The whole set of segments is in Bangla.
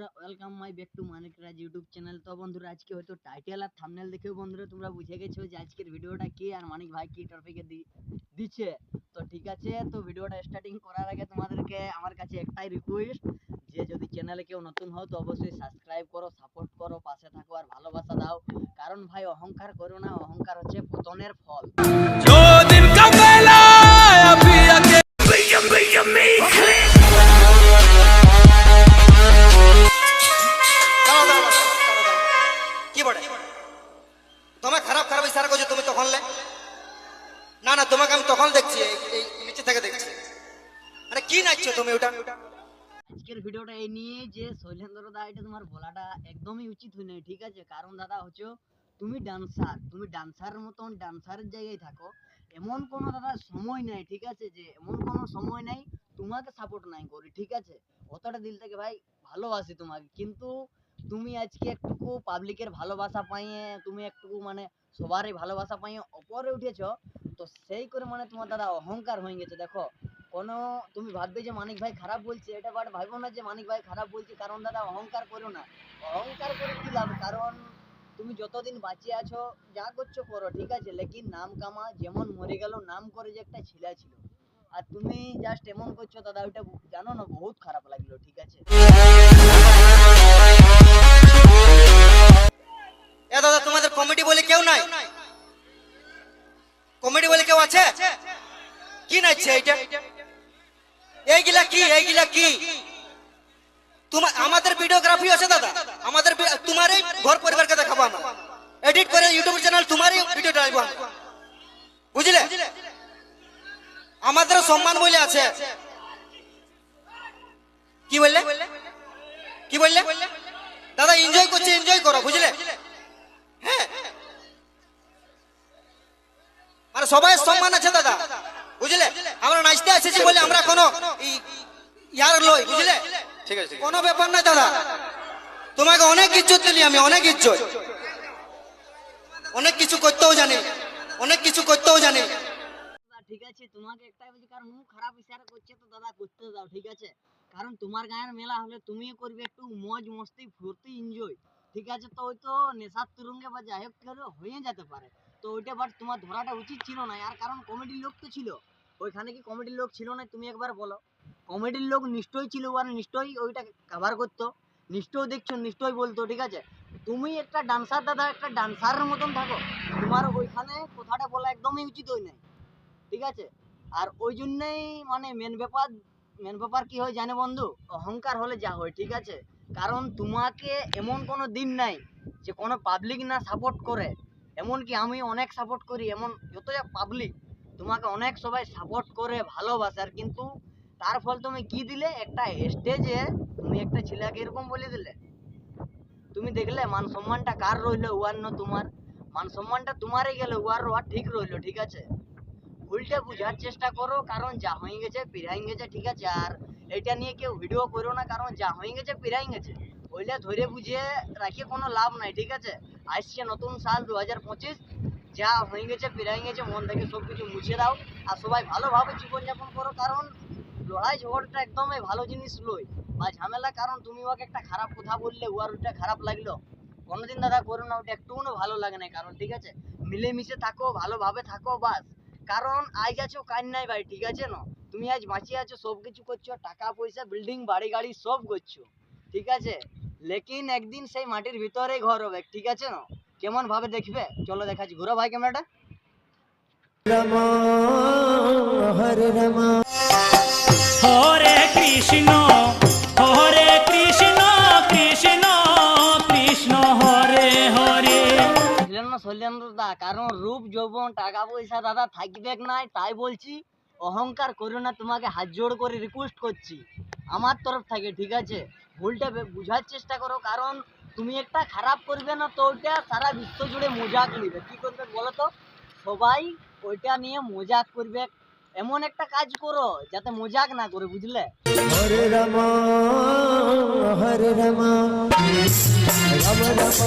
বন্ধুরা welcome my back to Manik Raj YouTube channel তো বন্ধুরা, আজকে হয়তো টাইটেল আর থামনেল দেখেও বন্ধুরা তোমরা বুঝে গেছো যে আজকের ভিডিওটা কি আর মানিক ভাই কি টপিকে দিচ্ছে। তো ঠিক আছে, তো ভিডিওটা স্টার্টিং করার আগে তোমাদেরকে আমার কাছে একটাই রিকোয়েস্ট যে যদি চ্যানেলে কেউ নতুন হও, তো অবশ্যই সাবস্ক্রাইব করো সাপোর্ট করো, পাশে থাকো আর ভালোবাসা দাও। কারণ ভাই, অহংকার করো না, অহংকার হচ্ছে পতনের ফল। जो মানে কি নাচছো তুমি ওটা? আজকের ভিডিওটা এই নিয়ে যে শৈলেন্দ্র দা, এটা তোমার বলাটা একদমই উচিত হয় নাই ঠিক আছে? কারণ দাদা হচ্ছে তুমি ডান্সার তুমি ডান্সার মতন ডান্সারের জায়গায় থাকো, এমন কোনো দাদা সময় নাই, ঠিক আছে? যে এমন কোনো সময় নাই, তোমাকে সাপোর্ট নাই করি, ঠিক আছে? অতটা দিল থেকে ভাই ভালোবাসি তোমাকে, কিন্তু তুমি আজকে একটুকু পাবলিকের ভালোবাসা পাইয়ে, তুমি একটুকু মানে সবারই ভালোবাসা পাইয়ে ওপরে উঠেছো, তো সেই করে মানে তোমার দাদা অহংকার হয়ে গেছে, দেখো? কোনো, তুমি ভাববে যে মানিক ভাই খারাপ বলছে, এটা বাট ভাবো না যে মানিক ভাই খারাপ বলছে, কারণ দাদা অহংকার করো না। অহংকার করে কি লাভ? কারণ তুমি যতদিন বাঁচিয়ে আছো, যা করছ করো, ঠিক আছে? লেকিন নাম কামা, যেমন মরে গেল, নাম করে যে একটা ছেলে ছিল। আর তুমি জাস্ট এমন করছ, দাদা, ওইটা জানো না, বহুত খারাপ লাগল, ঠিক আছে? এ দাদা, তোমাদের কমেডি বলে কেউ নাই? কমেডি বলে কেউ আছে? কি নাচছে এইটা? এইগুলা কি এইগুলা কি? তোমার আমাদের ভিডিওগ্রাফি আছে দাদা। আমাদের তোমারই ঘর পরিবারকে দেখাবো আমরা। এডিট করে ইউটিউব চ্যানেল তোমারই ভিডিও ডালবো বুঝলে? আমাদের সম্মান বলে আছে। কি বললে? কি বললে? দাদা এনজয় করছে এনজয় করো, বুঝলে? হ্যাঁ। মানে সবাই সম্মান আছে দাদা। বুঝলে? আমরা নাচতে এসেছি বলে আমরা কোনো ইয়ার লই বুঝলে? ঠিক আছে কোনো ব্যাপার না দাদা। তোমাকে অনেক ইজ্জত দিলি আমি অনেক ইজ্জত। অনেক কিছু করতেও জানি অনেক কিছু করতেও জানি। দাদা, ঠিক আছে তোমাকে একটাই বলছি কারণ ও খারাপ ইশারা করছে তো দাদা করতে দাও ঠিক আছে? কারণ তোমার গায়ের মেলা হলে তুমিও করবে একটু মজ মস্তি ফুর্তি এনজয় ঠিক আছে তো ওই তো নেশার তুরঙ্গে বা যাই হোক হয়ে যেতে পারে। তো ওইটা বাট তোমার ধরাটা উচিত ছিল না আর কারণ কমেডির লোক তো ছিল। ওইখানে কি কমেডির লোক ছিল না? তুমি একবার বলো। কমেডির লোক নিশ্চয়ই ছিল আর নিশ্চয়ই ওইটা কাভার করতো। নিশ্চয়ই দেখছ, নিশ্চয়ই বলতো, ঠিক আছে? তুমি একটা ডান্সার দাদা, একটা ডান্সারের মতন থাকো। তোমার ওইখানে কথাটা বলা একদমই উচিত হয় নাই। ঠিক আছে? আর ওই জন্যই মানে মেন ব্যাপার মেন ব্যাপার কি হয় জানে বন্ধু? অহংকার হলে যা হয়, ঠিক আছে? কারণ তোমাকে এমন কোনো দিন নাই যে কোনো পাবলিক না সাপোর্ট করে। এমনকি আমি অনেক সাপোর্ট করি, এমন যত যা পাবলিক তোমাকে অনেক সবাই সাপোর্ট করে, ভালোবাসে। আর কিন্তু তার ফল তুমি কি দিলে? একটা স্টেজে তুমি একটা ছেলেকে এরকম বলে দিলে। তুমি দেখলে মান সম্মানটা কার রইল উয়ার না তোমার? মান সম্মানটা তোমারই গেল উয়ার রোয়া ঠিক রইল, ঠিক আছে? ভুলটা বুঝার চেষ্টা করো, কারণ যা হয়ে গেছে পিরাই গেছে, ঠিক আছে? আর এটা নিয়ে কেউ ভিডিও করো না, কারণ যা হয়ে গেছে পিরাই গেছে। ওইটা ধরে বুঝিয়ে রাখে কোনো লাভ নাই, ঠিক আছে? আসছে নতুন সাল দু হাজার পঁচিশ। যা হয়ে গেছে পিরাই গেছে, মন থেকে সব কিছু মুছে দাও। আর সবাই ভালোভাবে জীবনযাপন করো, কারণ লড়াই ঝগড়াটা একদমই ভালো জিনিস লই বা ঝামেলা, কারণ তুমি ওকে একটা খারাপ কথা বললে ওর ওটা খারাপ লাগল। কোনোদিন দাদা করো না, ওটা একটুও ভালো লাগে না, কারণ ঠিক আছে, মিলেমিশে থাকো, ভালোভাবে থাকো, বাস। কারণ আজ আছো কাজ নাই ভাই ঠিক আছে না? তুমি আজ বাঁচিয়ে আছো সব কিছু করছ, টাকা পয়সা বিল্ডিং বাড়ি, গাড়ি, সব করছ, ঠিক আছে? লেকিন একদিন সেই মাটির ভিতরে ঘর হবে, ঠিক আছে না? কেমন ভাবে দেখবে? চলো দেখাচ্ছি। ঘুরো ভাই ক্যামেরাটা। হরে কৃষ্ণ হরে কৃষ্ণ কৃষ্ণ কৃষ্ণ হরে হরে। ছিলেন না শৈলেন্দ্র দা কারণ রূপ যৌবন টাকা পয়সা দাদা থাকবে নাই তাই বলছি অহংকার করো না তোমাকে হাত জোড় করে রিকোয়েস্ট করছি। আমার তরফ থেকে ঠিক আছে? ভুলটা বুঝার চেষ্টা করো কারণ তুমি একটা খারাপ করবে না তো ওইটা সারা বিশ্ব জুড়ে মজাক নিবে। কি করবে বলো তো? সবাই ওইটা নিয়ে মজাক করবে। এমন একটা কাজ করো যাতে মজাক না করে বুঝলে? হরে রাম হরে রাম। রাম রাম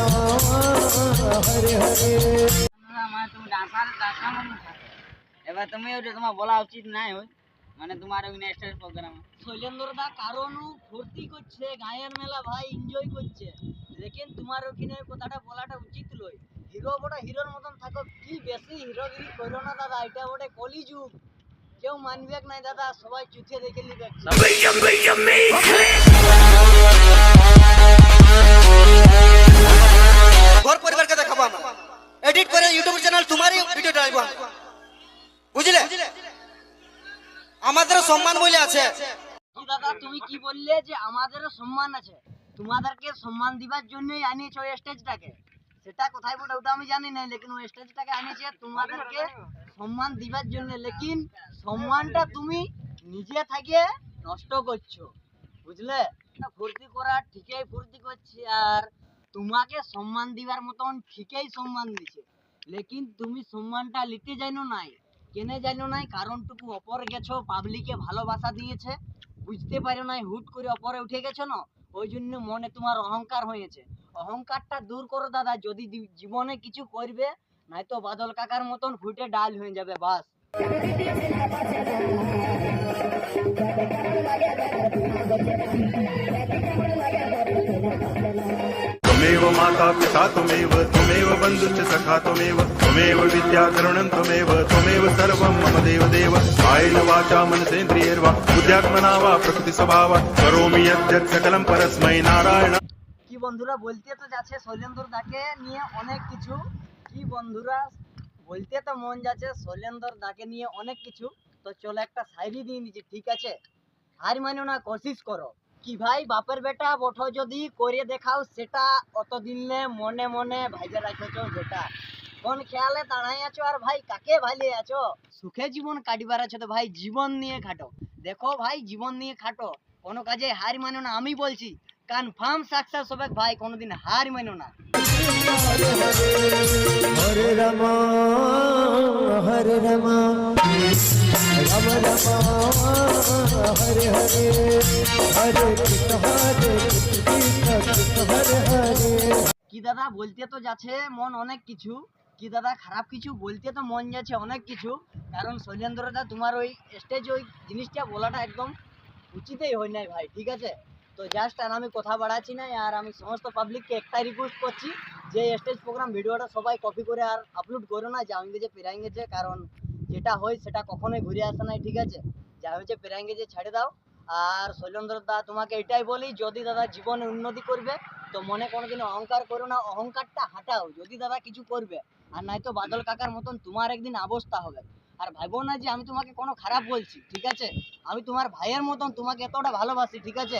হরে হরে। তুমি ডান্সার ডান্সার এবার তুমি ওইটা তোমার বলা উচিত নাই ওই। মানে তোমার ওই স্টেজ প্রোগ্রাম শৈলেন্দ্র দা কারণ ফুর্তি করছে গায়ের মেলা ভাই এনজয় করছে। তোমার ওখানে কথাটা বলাটা উচিত লই হিরো বড় হিরোর মতন থাকো। কি বেশি হিরোগিরি করো না দাদা এটা বটে কলিযুগ। কেউ মানবে নাই দাদা সবাই চুচে দেখে নিবে। ঘর পরিবারকে দেখাবো এডিট করে ইউটিউব চ্যানেল তোমারই ভিডিও ডালবো বুঝলে? আমাদের সম্মান বলে আছে। দাদা তুমি কি বললে যে আমাদেরও সম্মান আছে? তোমাদেরকে সম্মান দিবার জন্যই আনিয়েছো ওই স্টেজটাকে। সেটা কোথায় বটে ওটা আমি জানি না লেকিন ওই স্টেজটাকে আনিয়েছে তোমাদেরকে সম্মান দিবার জন্য। লেকিন সম্মানটা তুমি নিজে থেকে নষ্ট করছ, বুঝলে? ফুর্তি করা ঠিকই ফুর্তি করছে, আর তোমাকে সম্মান দিবার মতন ঠিকই সম্মান দিছে। লেকিন তুমি সম্মানটা নিতে জানো নাই, কেনে জানো নাই, কারণটুকু অপর গেছো, পাবলিকে ভালোবাসা দিয়েছে, বুঝতে পারো নাই, হুট করে অপরে উঠে গেছো না? ওই জন্য মনে তোমার অহংকার হয়েছে। অহংকারটা দূর করো দাদা, যদি জীবনে কিছু করবে নাই তো বাদল কাকার মতন ফুটে ডাল হয়ে যাবে, বাস। त्वमेव माता पिता त्वमेव त्वमेव बन्धुश्च सखा त्वमेव त्वमेव विद्या करुणं त्वमेव त्वमेव सर्वं मम देव देव कायेन वाचा मनसेन्द्रियैर्वा बुद्ध्यात्मना वा प्रकृतिस्वभावा करोमि यद्यत् सकलं परस्मै नारायण কি বন্ধুরা বলতে তো যাচ্ছে শৈলেন্দ্র দাকে নিয়ে অনেক কিছু কি বন্ধুরা বলতে তো মন যাচ্ছে শৈলেন্দ্র দাকে নিয়ে অনেক কিছু তো চলো একটা শায়রি দিয়ে দিচ্ছি ঠিক আছে হার মানো না কোশিশ করো কি ভাই, বাপের বেটা, বঠো যদি করে দেখাও সেটা অতদিনে মনে মনে ভাইবে রাখেছ যেটা। কোন খেয়ালে দাঁড়াই আছো আর ভাই, কাকে ভাইলে আছো? সুখে জীবন কাটিবার আছো তো ভাই, জীবন নিয়ে খাটো। দেখো ভাই, জীবন নিয়ে খাটো। কোনো কাজে হার মানো না, আমি বলছি। কনফার্ম সাকসেস হবে ভাই, কোনোদিন হার মানো না। হরে রামা হরে রামা। রাম রামা কি দাদা, বলতে তো যাচ্ছে মন অনেক কিছু। কি দাদা, খারাপ কিছু? বলতে তো মন যাচ্ছে অনেক কিছু। কারণ শৈলেন্দ্র দা, তোমার ওই স্টেজ ওই জিনিসটা বলাটা একদম উচিতই হয় নাই ভাই, ঠিক আছে? তো জাস্ট আর আমি কথা বাড়াচ্ছি না আর আমি সমস্ত পাবলিককে একটাই রিকোয়েস্ট করছি যে স্টেজ প্রোগ্রাম ভিডিওটা সবাই কপি করে আর আপলোড করো না যা যে পেরাই গেছে কারণ যেটা হয় সেটা কখনোই ঘুরে আসে নাই, ঠিক আছে? যা হয়েছে পেরাই গেছে ছেড়ে দাও। আর শৈলেন্দ্র দা তোমাকে এটাই বলি যদি দাদা জীবনে উন্নতি করবে তো মনে কোনোদিন অহংকার করো না অহংকারটা হাঁটাও যদি দাদা কিছু করবে আর নয়তো বাদল কাকার মতন তোমার একদিন অবস্থা হবে। আর ভাইবো না যে আমি তোমাকে কোনো খারাপ বলছি ঠিক আছে? আমি তোমার ভাইয়ের মতন তোমাকে এতটা ভালোবাসি ঠিক আছে?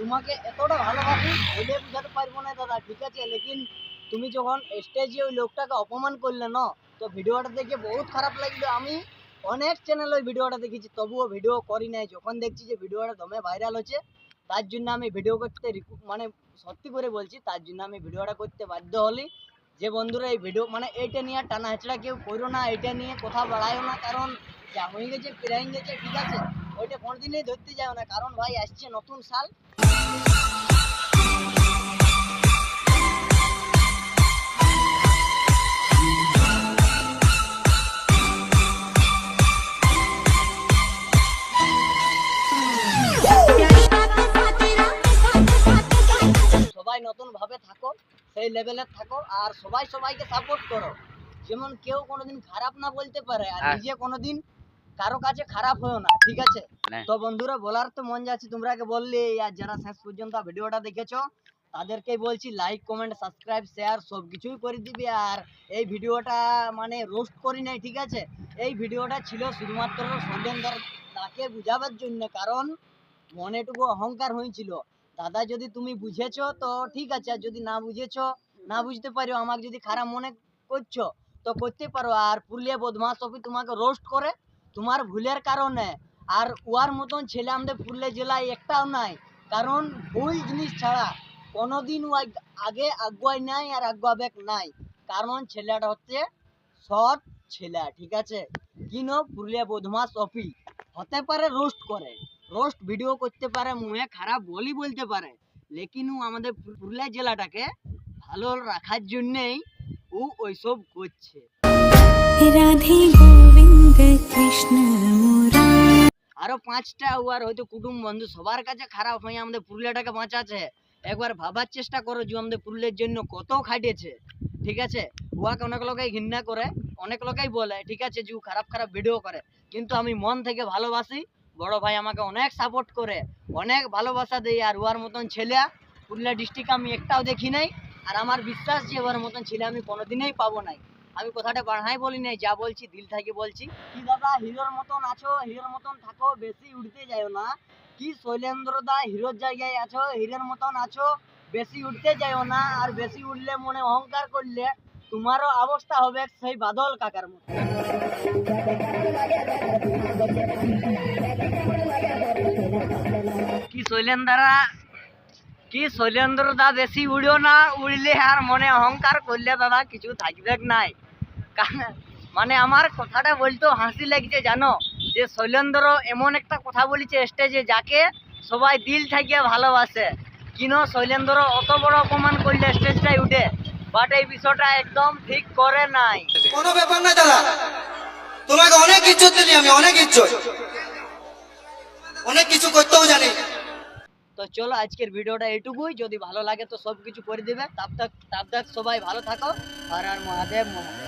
তোমাকে এতটা ভালোবাসি বলে বুঝাতে পারব না দাদা ঠিক আছে, লেকিন তুমি যখন স্টেজে ওই লোকটাকে অপমান করলে না, তো ভিডিওটা দেখে বহুত খারাপ লাগল। আমি অনেক চ্যানেল ওই ভিডিওটা দেখেছি, তবুও ভিডিও করি নাই। যখন দেখছি যে ভিডিওটা দমে ভাইরাল হচ্ছে, তার জন্য আমি ভিডিও করতে মানে সত্যি করে বলছি, তার জন্য আমি ভিডিওটা করতে বাধ্য হলি। যে বন্ধুরা, এই ভিডিও মানে এইটা নিয়ে টানা হেঁচড়া কেউ করো না এটা নিয়ে কথা বাড়ায়ও না, কারণ যা হয়ে গেছে প্রাইং গেছে, ঠিক আছে। ওইটা কোনোদিনই ধরতে যাও না, কারণ ভাই আসছে নতুন সাল। ভাবে থাকো সেই লেভেলে থাকো আর সবাই সবাইকে সাপোর্ট করো। যেমন কেউ কোনোদিন খারাপ না বলতে পারে আর হ্যাঁ। নিজে কোনোদিন কারও কাছে খারাপ হয়েও না ঠিক আছে? তো বন্ধুরা বলার তো মন যাচ্ছে তোমরা আগে বললে আর যারা শেষ পর্যন্ত ভিডিওটা দেখেছ তাদেরকেই বলছি লাইক কমেন্ট সাবস্ক্রাইব শেয়ার সব কিছুই করে দিবি আর এই ভিডিওটা মানে রোস্ট করি নাই ঠিক আছে? এই ভিডিওটা ছিল শুধুমাত্র সৌজনদার তাকে বুঝাবার জন্য কারণ মনেটুকু অহংকার হয়েছিল। দাদা যদি তুমি বুঝেছ, তো ঠিক আছে, আর যদি না বুঝেছ, না বুঝতে পারো, আমাকে যদি খারাপ মনে করছ, তো করতে পারো। আর পুরুলিয়া বদমাস অফি তোমাকে রোস্ট করে তোমার ভুলের কারণে। আর ওয়ার মতন ছেলে আমাদের পুরুলিয়া জেলায় একটাও নাই। কারণ ভুল জিনিস ছাড়া কোনোদিন ও আগে আগুয়াই নাই আর আগুয়াবে নাই। কারণ ছেলেটা হচ্ছে সৎ ছেলে, ঠিক আছে? কিনো পুরুলিয়া বদমাস অফি হতে পারে রোস্ট করে। রোস্ট ভিডিও করতে পারে মুহে খারাপ বলি বলতে পারে। লেকিন ও আমাদের পুরুলিয়া জেলাটাকে ভালো রাখার জন্যেই ও ওইসব করছে। রাধে গোবিন্দ কৃষ্ণ মুরারি আরও পাঁচটা ওয়ার হয়তো কুটুম বন্ধু সবার কাছে খারাপ হয়ে আমাদের পুরুলিয়াটাকে বাঁচাচ্ছে। একবার ভাবার চেষ্টা করো যে আমাদের পুরুলিয়ার জন্য কত খাটিয়েছে ঠিক আছে? ওয়াকে অনেক লোকেই ঘৃণা করে অনেক লোকেই বলে ঠিক আছে যে খারাপ খারাপ ভিডিও করে। কিন্তু আমি মন থেকে ভালোবাসি বড় ভাই আমাকে অনেক সাপোর্ট করে, অনেক ভালোবাসা দেয় আর ওয়ার মতন ছেলে। পুরুলিয়া ডিস্ট্রিক্ট আমি একটাও দেখি নাই, আর আমার বিশ্বাস যে ওর মতন ছেলে আমি কোনোদিনই পাবো নাই। আমি কথাটা বাড়াই বলি নাই, যা বলছি, দিল থেকে বলছি। কি দাদা, হিরোর মতন আছো, হিরোর মতন থাকো, বেশি উঠতে যাও না। কি শৈলেন্দ্র দা, হিরোর জায়গায় আছো, হিরোর মতন আছো, বেশি উঠতে যাও না, আর বেশি উঠলে মনে অহংকার করলে তোমারও অবস্থা হবে সেই বাদল কাকার মতো। কি শৈলেন্দ্রা, কি শৈলেন্দ্র দা বেশি উড়িও না, উড়লে আর মনে অহংকার করলে দাদা কিছু থাকবে নাই। মানে আমার কথাটা বলতেও হাসি লাগছে, জানো? যে শৈলেন্দ্র এমন একটা কথা বলেছে স্টেজে যাকে সবাই দিল থেকে ভালোবাসে। কিনো শৈলেন্দ্র অত বড় অপমান করলে স্টেজটাই উঠে? বাট এই বিষয়টা একদম ঠিক করে নাই। কোনো ব্যাপার না দাদা। তোমাকে অনেক ইচ্ছুক দিলি আমি অনেক ইচ্ছুক অনেক কিছু করতেও জানি। তো চলো আজকের ভিডিওটা এটুকুই যদি ভালো লাগে তো সব কিছু করে দিবে। তাপ তাক তাপ তাক সবাই ভালো থাকো। আর আর মহাদেব মহাদেব।